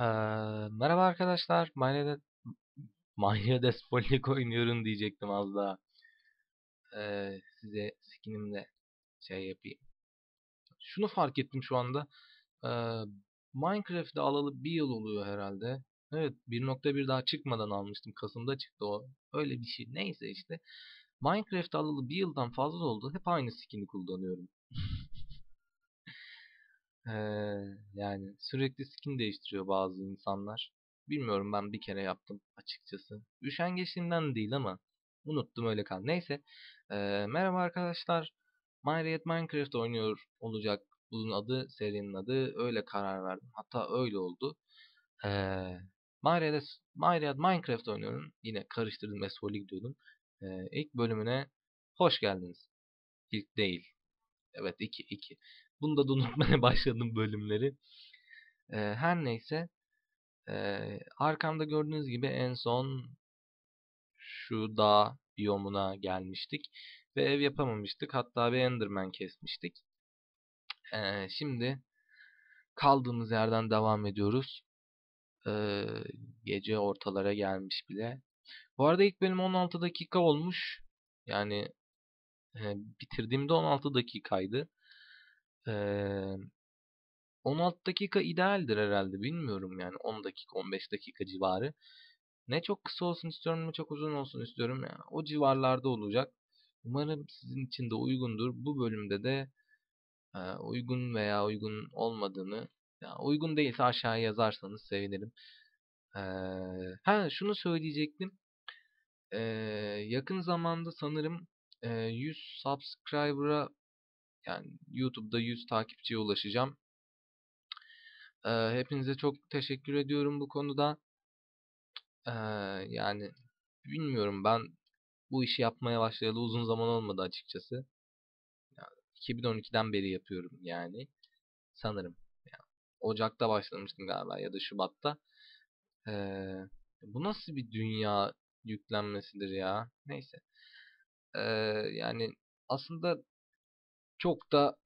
Eee, merhaba arkadaşlar. Mario Mario Despolik oynuyorum diyecektim az daha. Eee, size skinimle şey yapayım. Şunu fark ettim şu anda. Eee Minecraft'ı alalı bir yıl oluyor herhalde. Evet 1.1 daha çıkmadan almıştım. Kasım'da çıktı o. Öyle bir şey. Neyse işte. Minecraft alalı bir yıldan fazla oldu. Hep aynı skin'i kullanıyorum. Yani sürekli skin değiştiriyor bazı insanlar. Bilmiyorum ben bir kere yaptım açıkçası. Üşengeçliğimden değil ama unuttum öyle kaldı. Neyse. Ee, merhaba arkadaşlar. My Minecraft oynuyor olacak bunun adı, serinin adı. Öyle karar verdim. Hatta öyle oldu. Ee, My Minecraft oynuyorum. Yine karıştırdım Esfol'i gidiyordum. Ee, ilk bölümüne hoş geldiniz. İlk değil. Evet 2 2. Bunu da unutmaya başladım bölümleri. Ee, her neyse. Ee, arkamda gördüğünüz gibi en son şu dağ biyomuna gelmiştik. Ve ev yapamamıştık. Hatta bir Enderman kesmiştik. Ee, şimdi kaldığımız yerden devam ediyoruz. Ee, gece ortalara gelmiş bile. Bu arada ilk bölüm 16 dakika olmuş. Yani e, bitirdiğimde 16 dakikaydı. Ee, 16 dakika idealdir herhalde bilmiyorum yani 10 dakika 15 dakika civarı. Ne çok kısa olsun istiyorum ne çok uzun olsun istiyorum yani o civarlarda olacak. Umarım sizin için de uygundur. Bu bölümde de e, uygun veya uygun olmadığını ya uygun değilse aşağıya yazarsanız sevinirim. Ee, ha şunu söyleyecektim. Ee, yakın zamanda sanırım e, 100 subscriber'a yani YouTube'da 100 takipçiye ulaşacağım. Ee, hepinize çok teşekkür ediyorum bu konuda. Ee, yani bilmiyorum ben bu işi yapmaya başlayalı uzun zaman olmadı açıkçası. Yani 2012'den beri yapıyorum yani. Sanırım. Yani Ocak'ta başlamıştım galiba ya da Şubat'ta. Ee, bu nasıl bir dünya yüklenmesidir ya? Neyse. Ee, yani aslında çok da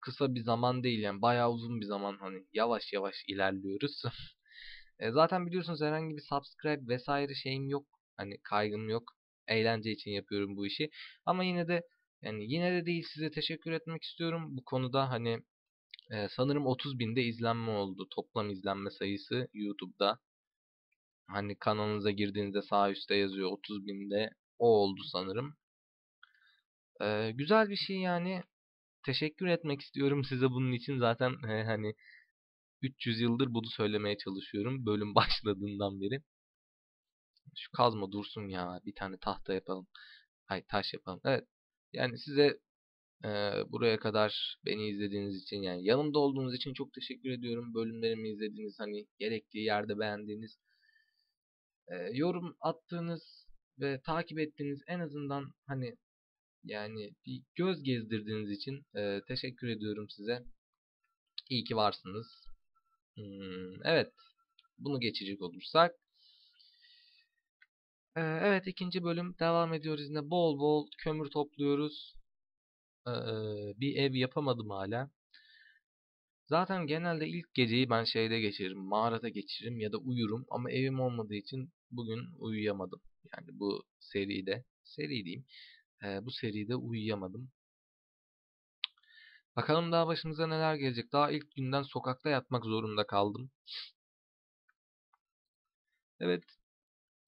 kısa bir zaman değil yani bayağı uzun bir zaman hani yavaş yavaş ilerliyoruz. e, zaten biliyorsunuz herhangi bir subscribe vesaire şeyim yok. Hani kaygım yok. Eğlence için yapıyorum bu işi. Ama yine de yani yine de değil size teşekkür etmek istiyorum. Bu konuda hani e, sanırım 30 binde izlenme oldu. Toplam izlenme sayısı YouTube'da. Hani kanalınıza girdiğinizde sağ üstte yazıyor 30 binde. O oldu sanırım. Ee, güzel bir şey yani teşekkür etmek istiyorum size bunun için. Zaten e, hani 300 yıldır bunu söylemeye çalışıyorum. Bölüm başladığından beri. Şu kazma dursun ya. Bir tane tahta yapalım. Hay taş yapalım. Evet. Yani size e, buraya kadar beni izlediğiniz için yani yanımda olduğunuz için çok teşekkür ediyorum. Bölümlerimi izlediğiniz hani gerektiği yerde beğendiğiniz e, yorum attığınız ve takip ettiğiniz en azından hani yani bir göz gezdirdiğiniz için e, teşekkür ediyorum size. İyi ki varsınız. Hmm, evet. Bunu geçecek olursak. Ee, evet ikinci bölüm devam ediyoruz yine bol bol kömür topluyoruz. Ee, bir ev yapamadım hala. Zaten genelde ilk geceyi ben şeyde geçiririm. Mağarada geçiririm ya da uyurum. Ama evim olmadığı için bugün uyuyamadım. Yani bu seride. Seri diyeyim. Ee, bu seride uyuyamadım. Bakalım daha başımıza neler gelecek. Daha ilk günden sokakta yatmak zorunda kaldım. Evet.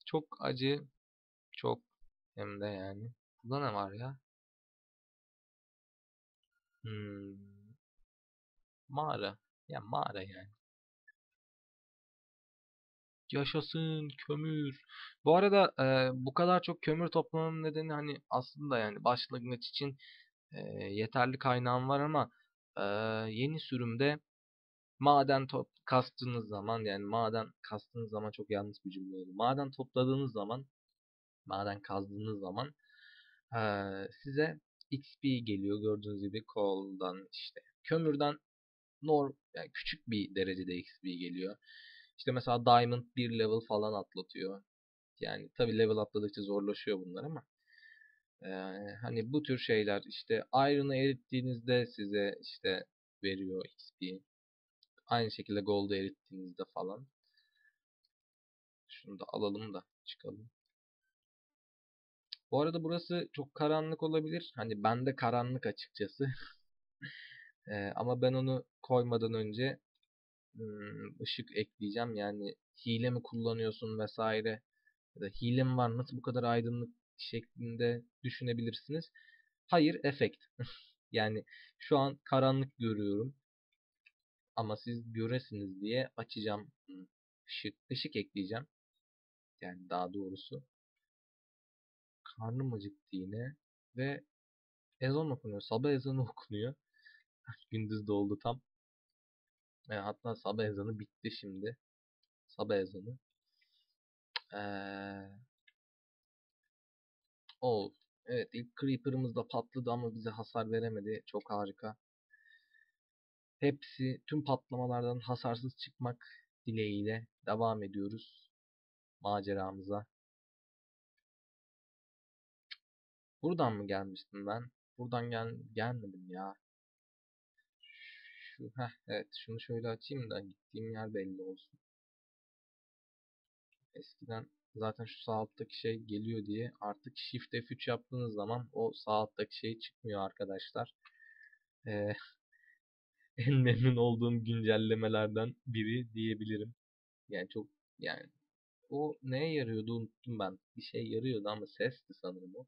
Çok acı. Çok. Hem de yani. Burada ne var ya? Hmm. Mağara. Ya mağara yani. Yaşasın kömür. Bu arada e, bu kadar çok kömür toplamamın nedeni hani aslında yani başlangıç için e, yeterli kaynağım var ama e, yeni sürümde maden top kastığınız zaman yani maden kastığınız zaman çok yanlış bir cümle oldu. Maden topladığınız zaman maden kazdığınız zaman e, size XP geliyor gördüğünüz gibi coal'dan işte kömürden norm yani küçük bir derecede XP geliyor. İşte mesela Diamond bir level falan atlatıyor. Yani tabi level atladıkça zorlaşıyor bunlar ama e, hani bu tür şeyler işte Iron'ı erittiğinizde size işte veriyor XP. Aynı şekilde Gold'u erittiğinizde falan. Şunu da alalım da çıkalım. Bu arada burası çok karanlık olabilir. Hani bende karanlık açıkçası. Ee, ama ben onu koymadan önce ışık ekleyeceğim. Yani hile mi kullanıyorsun vesaire ya da hile var nasıl bu kadar aydınlık şeklinde düşünebilirsiniz. Hayır, efekt. yani şu an karanlık görüyorum. Ama siz göresiniz diye açacağım ışık, ışık ekleyeceğim. Yani daha doğrusu. Karnım acıktı yine. Ve ezan okunuyor. Sabah ezanı okunuyor. Gündüz doldu tam. E, hatta sabah ezanı bitti şimdi. Sabah ezanı. Ee, oh. Evet ilk Creeper'ımız da patladı ama bize hasar veremedi. Çok harika. Hepsi tüm patlamalardan hasarsız çıkmak dileğiyle devam ediyoruz maceramıza. Buradan mı gelmiştim ben? Buradan gel gelmedim ya. Şu, heh, evet şunu şöyle açayım da gittiğim yer belli olsun. Eskiden zaten şu sağ alttaki şey geliyor diye artık Shift F3 yaptığınız zaman o sağ alttaki şey çıkmıyor arkadaşlar. Ee, en memnun olduğum güncellemelerden biri diyebilirim. Yani çok yani o neye yarıyordu unuttum ben. Bir şey yarıyordu ama sesti sanırım o.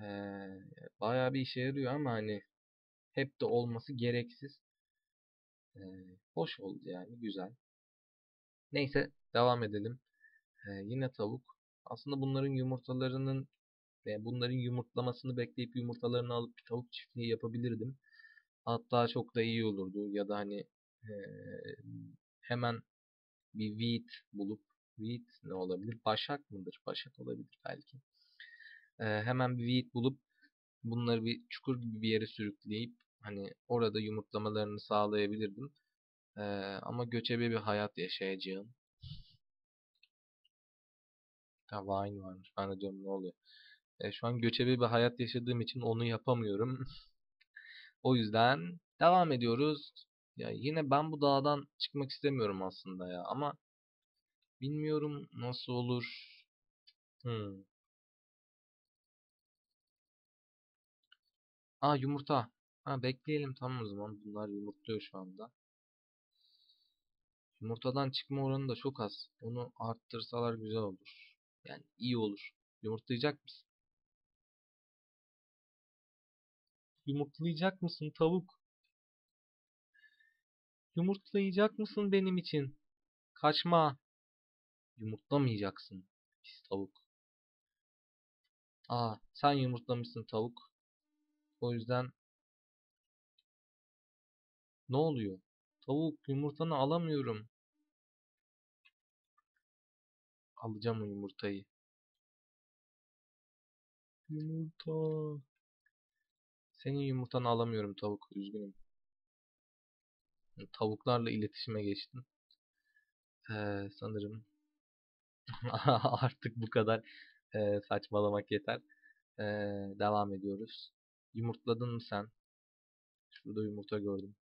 Ee, bayağı bir işe yarıyor ama hani hep de olması gereksiz. Ee, hoş oldu yani güzel. Neyse devam edelim. Ee, yine tavuk. Aslında bunların yumurtalarının ve bunların yumurtlamasını bekleyip yumurtalarını alıp bir tavuk çiftliği yapabilirdim. Hatta çok da iyi olurdu. Ya da hani e, hemen bir wheat bulup wheat ne olabilir? Başak mıdır? Başak olabilir belki. E, hemen bir wheat bulup bunları bir çukur gibi bir yere sürükleyip hani orada yumurtlamalarını sağlayabilirdim. E, ama göçebe bir hayat yaşayacağım. Ha Vine varmış. Ben de diyorum ne oluyor. E, şu an göçebe bir hayat yaşadığım için onu yapamıyorum. O yüzden devam ediyoruz. Ya yine ben bu dağdan çıkmak istemiyorum aslında ya ama bilmiyorum nasıl olur. Hmm. Aa yumurta. Ha bekleyelim tamam o zaman. Bunlar yumurtluyor şu anda. Yumurtadan çıkma oranı da çok az. Onu arttırsalar güzel olur. Yani iyi olur. Yumurtlayacak mısın? Yumurtlayacak mısın tavuk? Yumurtlayacak mısın benim için? Kaçma. Yumurtlamayacaksın. Pis tavuk. Aa, sen yumurtlamışsın tavuk. O yüzden ne oluyor? Tavuk yumurtanı alamıyorum. Alacağım o yumurtayı. Yumurta. Senin yumurtanı alamıyorum tavuk. Üzgünüm. Tavuklarla iletişime geçtim. Ee, sanırım artık bu kadar ee, saçmalamak yeter. Ee, devam ediyoruz. Yumurtladın mı sen? Şurada yumurta gördüm.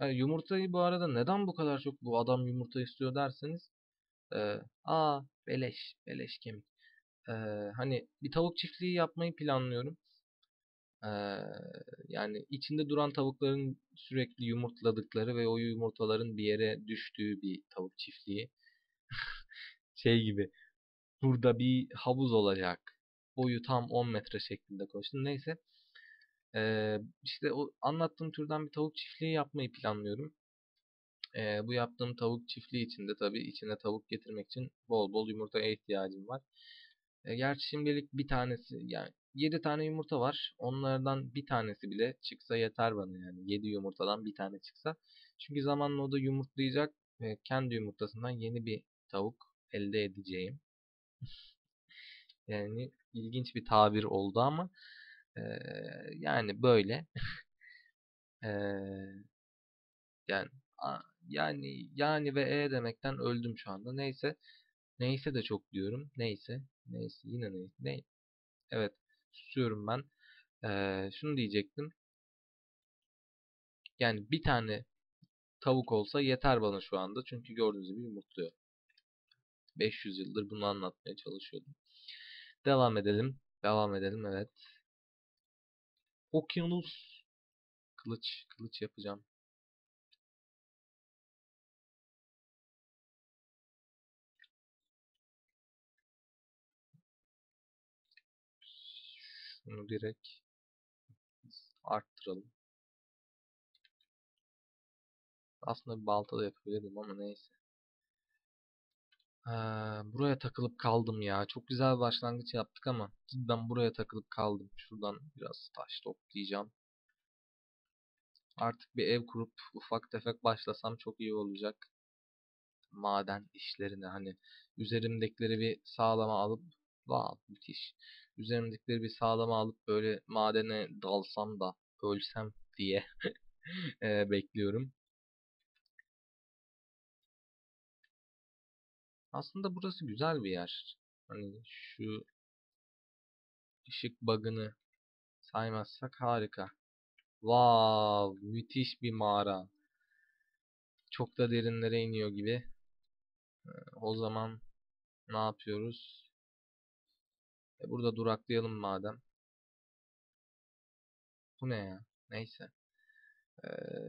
Yani yumurtayı bu arada neden bu kadar çok bu adam yumurta istiyor derseniz ee, aa beleş beleş kemik. Ee, hani bir tavuk çiftliği yapmayı planlıyorum. Ee, yani içinde duran tavukların sürekli yumurtladıkları ve o yumurtaların bir yere düştüğü bir tavuk çiftliği. şey gibi. Burada bir havuz olacak. Boyu tam 10 metre şeklinde koştum. Neyse. Ee, işte o anlattığım türden bir tavuk çiftliği yapmayı planlıyorum. Ee, bu yaptığım tavuk çiftliği için de tabii içine tavuk getirmek için bol bol yumurtaya ihtiyacım var. E, gerçi şimdilik bir tanesi yani 7 tane yumurta var. Onlardan bir tanesi bile çıksa yeter bana yani. 7 yumurtadan bir tane çıksa. Çünkü zamanla o da yumurtlayacak ve kendi yumurtasından yeni bir tavuk elde edeceğim. yani ilginç bir tabir oldu ama e, yani böyle. e, yani yani yani ve e demekten öldüm şu anda. Neyse. Neyse de çok diyorum. Neyse. Neyse. Yine neyse. Ne? Evet. Susuyorum ben. Ee, şunu diyecektim. Yani bir tane tavuk olsa yeter bana şu anda. Çünkü gördüğünüz gibi yumurtluyor. 500 yıldır bunu anlatmaya çalışıyordum. Devam edelim. Devam edelim evet. Okyanus. Kılıç. Kılıç yapacağım. Şunu direkt arttıralım. Aslında bir balta da yapabilirdim ama neyse. Ee, buraya takılıp kaldım ya. Çok güzel başlangıç yaptık ama cidden buraya takılıp kaldım. Şuradan biraz taş toplayacağım. Artık bir ev kurup ufak tefek başlasam çok iyi olacak. Maden işlerine hani üzerimdekileri bir sağlama alıp wow müthiş. Üzerimdekileri bir sağlama alıp böyle madene dalsam da ölsem diye e, bekliyorum. Aslında burası güzel bir yer. Hani şu ışık bug'ını saymazsak harika. Wow, müthiş bir mağara. Çok da derinlere iniyor gibi. Ee, o zaman ne yapıyoruz? E burada duraklayalım madem. Bu ne ya? Neyse. Ee,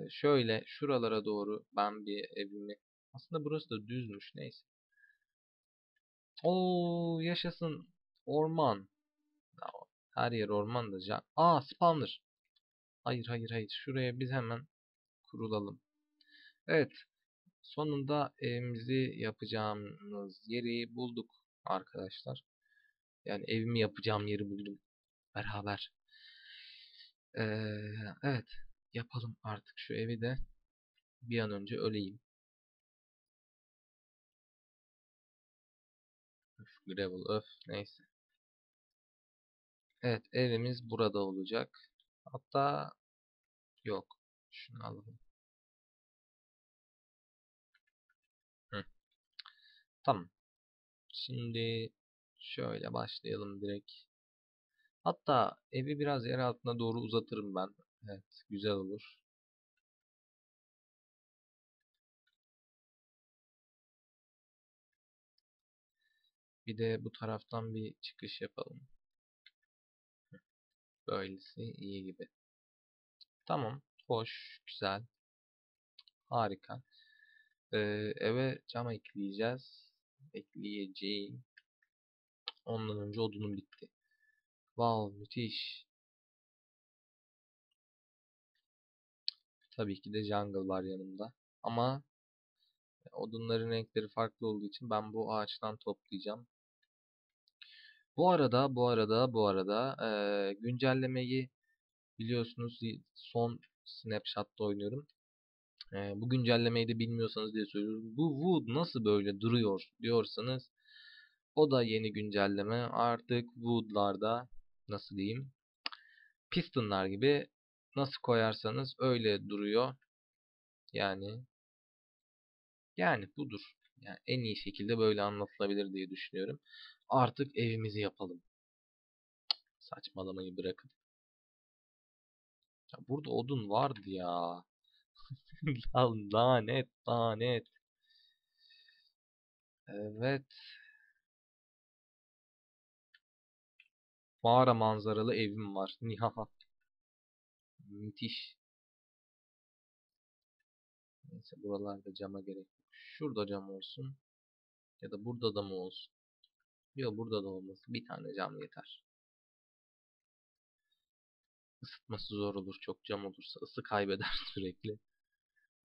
şöyle şuralara doğru ben bir evimi... Aslında burası da düzmüş. Neyse. Oo yaşasın. Orman. Her yer orman da. Can. Aa spawner. Hayır hayır hayır. Şuraya biz hemen kurulalım. Evet. Sonunda evimizi yapacağımız yeri bulduk arkadaşlar. Yani evimi yapacağım yeri buldum. Beraber. Ee, evet. Yapalım artık şu evi de. Bir an önce öleyim. Gravel öf neyse. Evet evimiz burada olacak. Hatta yok. Şunu alalım. Hı. Tamam. Şimdi şöyle başlayalım direkt. Hatta evi biraz yer altına doğru uzatırım ben. Evet güzel olur. Bir de bu taraftan bir çıkış yapalım. Böylesi iyi gibi. Tamam. Hoş. Güzel. Harika. Ee, eve cam ekleyeceğiz. Ekleyeceğim. Ondan önce odunum bitti. Wow müthiş. Tabii ki de jungle var yanımda. Ama odunların renkleri farklı olduğu için ben bu ağaçtan toplayacağım. Bu arada, bu arada, bu arada e, güncellemeyi biliyorsunuz son snapshot'ta oynuyorum. E, bu güncellemeyi de bilmiyorsanız diye söylüyorum. Bu Wood nasıl böyle duruyor diyorsanız o da yeni güncelleme. Artık Wood'larda nasıl diyeyim pistonlar gibi nasıl koyarsanız öyle duruyor. Yani yani budur. Yani en iyi şekilde böyle anlatılabilir diye düşünüyorum. Artık evimizi yapalım. Saçmalamayı bırakın. Ya burada odun vardı ya. lanet lanet. Evet. Mağara manzaralı evim var. Nihaha. Müthiş. Neyse buralarda cama gerek yok. Şurada cam olsun. Ya da burada da mı olsun? Yok burada da olmasın. Bir tane cam yeter. Isıtması zor olur. Çok cam olursa ısı kaybeder sürekli.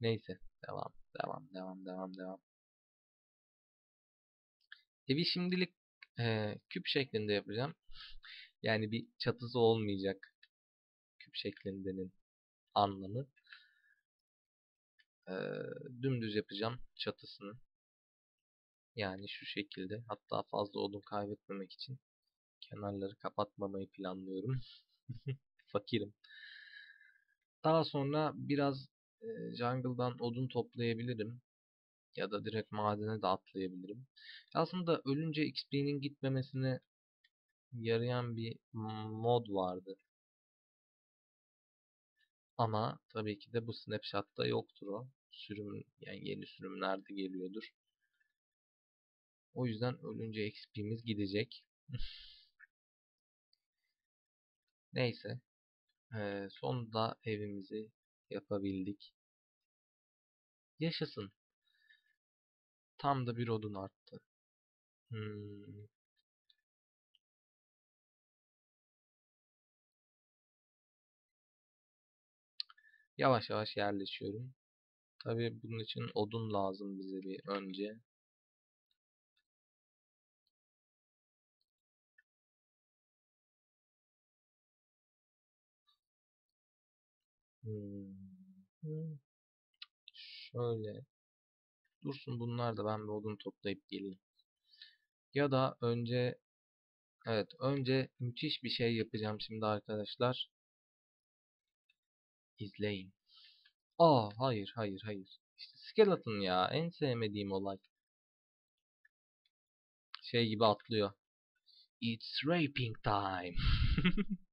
Neyse. Devam. Devam. Devam. Devam. Devam. Evi şimdilik e, küp şeklinde yapacağım. Yani bir çatısı olmayacak. Küp şeklindenin anlamı. E, dümdüz yapacağım çatısını. Yani şu şekilde. Hatta fazla odun kaybetmemek için kenarları kapatmamayı planlıyorum. Fakirim. Daha sonra biraz jungle'dan odun toplayabilirim. Ya da direkt madene de atlayabilirim. Aslında ölünce XP'nin gitmemesine yarayan bir mod vardı. Ama tabii ki de bu snapshot'ta yoktur o. Sürüm yani yeni sürümlerde geliyordur. O yüzden ölünce XP'miz gidecek. Neyse. Ee, sonunda evimizi yapabildik. Yaşasın. Tam da bir odun arttı. Hmm. Yavaş yavaş yerleşiyorum. Tabii bunun için odun lazım bize bir önce. Hmm. Şöyle. Dursun bunlar da ben bir odun toplayıp geleyim. Ya da önce evet önce müthiş bir şey yapacağım şimdi arkadaşlar. İzleyin. Aa hayır hayır hayır. İşte skeleton ya en sevmediğim olay. Şey gibi atlıyor. It's raping time.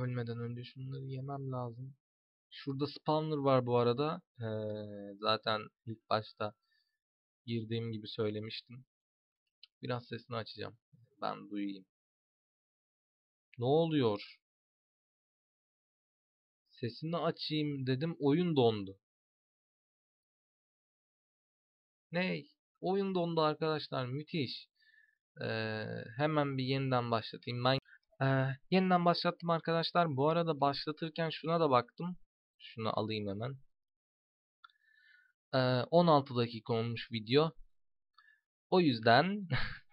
Ölmeden önce şunları yemem lazım. Şurada spawner var bu arada. Ee, zaten ilk başta girdiğim gibi söylemiştim. Biraz sesini açacağım. Ben duyayım. Ne oluyor? Sesini açayım dedim. Oyun dondu. Ney? Oyun dondu arkadaşlar. Müthiş. Ee, hemen bir yeniden başlatayım. Ben ee, yeniden başlattım arkadaşlar. Bu arada başlatırken şuna da baktım. Şunu alayım hemen. Ee, 16 dakika olmuş video. O yüzden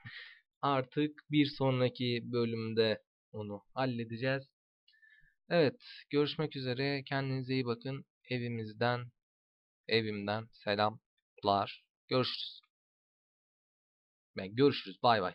artık bir sonraki bölümde onu halledeceğiz. Evet, görüşmek üzere. Kendinize iyi bakın. Evimizden, evimden selamlar. Görüşürüz. Ben görüşürüz. Bay bay.